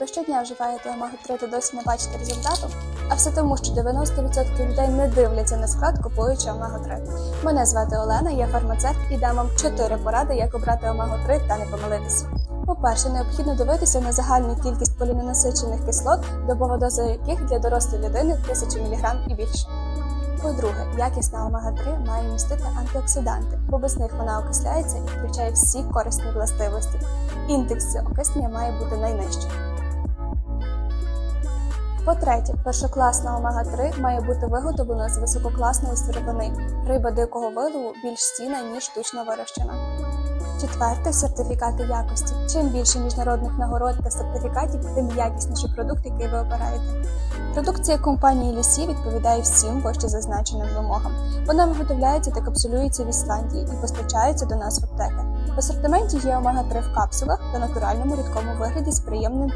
Ви щодня вживаєте омегу-3 та досі не бачите результату? А все тому, що 90% людей не дивляться на склад, купуючи омегу-3. Мене звати Олена, я фармацевт і дам вам 4 поради, як обрати омегу-3 та не помилитися. По-перше, необхідно дивитися на загальну кількість поліненасичених кислот, добова доза яких для дорослої людини 1000 мг і більше. По-друге, якісна омега-3 має містити антиоксиданти, бо без них вона окисляється і включає всі корисні властивості. Індекс окиснення має бути найнижчим. По-третє, першокласна омега-3 має бути виготовлена з висококласної сировини. Риба дикого вилову більш цінна, ніж штучно вирощена. Четверте сертифікати якості. Чим більше міжнародних нагород та сертифікатів, тим якісніший продукт, який ви обираєте. Продукція компанії Лісі відповідає всім вище зазначеним вимогам. Вона виготовляється та капсулюється в Ісландії і постачається до нас в аптеки. В асортименті є омега-3 в капсулах та натуральному рідкому вигляді з приємним